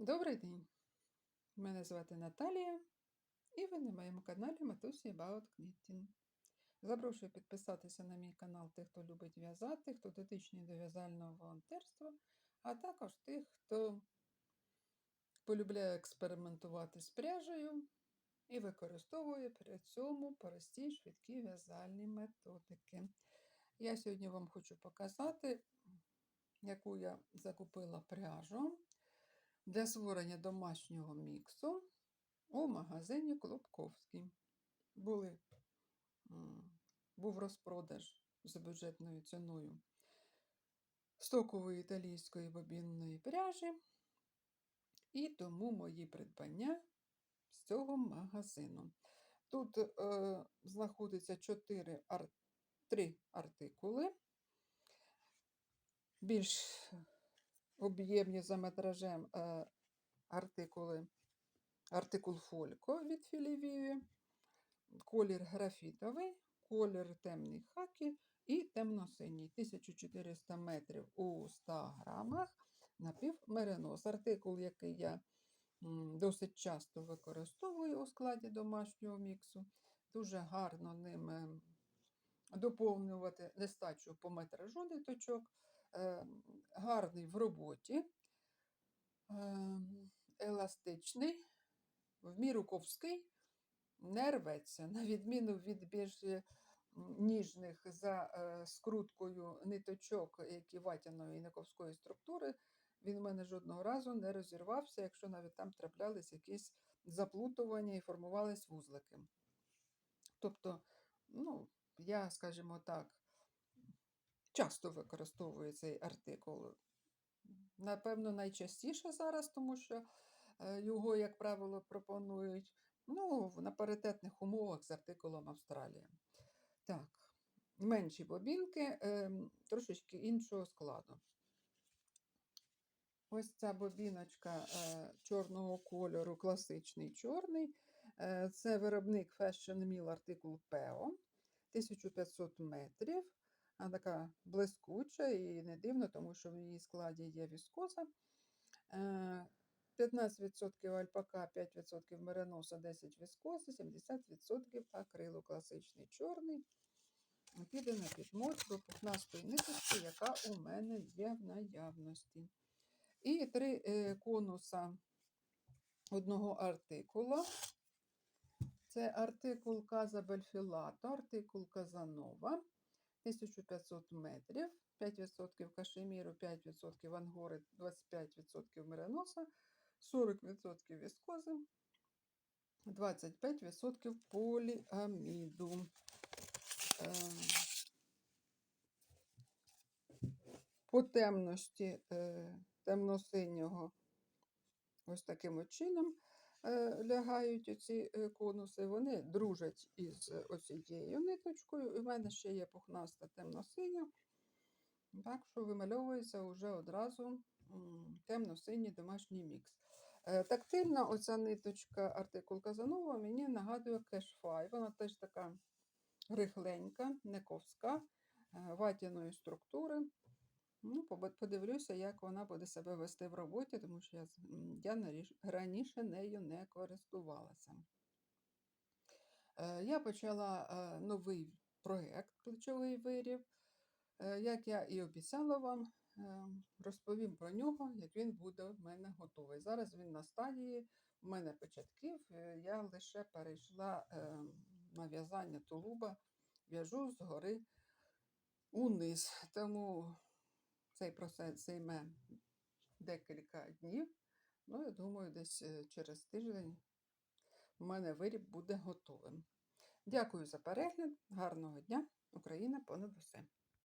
Добрий день! Мене звати Наталія, і ви на моєму каналі Матусі About Knitting. Запрошую підписатися на мій канал тих, хто любить в'язати, хто дотичний до в'язального волонтерства, а також тих, хто полюбляє експериментувати з пряжею і використовує при цьому прості швидкі в'язальні методики. Я сьогодні вам хочу показати, яку я закупила пряжу для створення домашнього міксу у магазині Клопковський. Були, був розпродаж за бюджетною ціною стокової італійської бобінної пряжі, і тому мої придбання з цього магазину. Тут е, знаходиться 4 ар... 3 артикули. Більш об'ємні за метражем е, артикули. Артикул Фолько від Філівіві, колір графітовий, колір темний хакі і темно-синій. 1400 метрів у 100 грамах напівмеринос. Артикул, який я досить часто використовую у складі домашнього міксу. Дуже гарно ним доповнювати нестачу по метражу ниточок. Ем, гарний в роботі, ем, еластичний, в міру ковський, не рветься, на відміну від більш е, ніжних за е, скруткою ниточок, які ватяної нековської структури, він в мене жодного разу не розірвався, якщо навіть там траплялись якісь заплутування і формувались вузлики. Тобто, ну, я, скажімо так, часто використовую цей артикул. Напевно, найчастіше зараз, тому що е, його, як правило, пропонують ну, на паритетних умовах з артикулом Австралія. Так, менші бобінки, ем, трошечки іншого складу. Ось ця бобіночка е, чорного кольору, класичний чорний. Е, це виробник Fashion Mill артикул PEO, 1500 метрів. Вона така блискуча і не дивно, тому що в її складі є віскоза. 15% альпака, 5% мериноса, 10% віскози, 70% акрилу класичний чорний. Піде на підмотку пухнастої ниточки, яка у мене є в наявності. І три е, конуса одного артикула. Це артикул Каза Бельфілато, артикул Казанова. 1500 метрів, 5% кашеміру, 5% ангори, 25% мериноса, 40% віскози, 25% поліаміду. Ем, по темності е, темно-синього ось таким чином Е, лягають оці е, конуси, вони дружать із оцією ниточкою. І в мене ще є пухнаста темно-синя. Так що вимальовується вже одразу темно-синій домашній мікс. Е, тактильна оця ниточка артикул Казанова мені нагадує кешфай. Вона теж така рихленька, не ковська, ватяної структури. Ну, Подивлюся, як вона буде себе вести в роботі, тому що я я раніше нею не користувалася. Е, я почала е, новий проєкт плечовий вирів. Е, як я і обіцяла вам, розповім про нього, як він буде в мене готовий. Зараз він на стадії в мене початків. Я лише перейшла на в'язання тулуба, в'яжу згори униз. Тому цей процес займе декілька днів. Ну, я думаю, десь е, через тиждень у мене виріб буде готовим. Дякую за перегляд, гарного дня! Україна понад усе!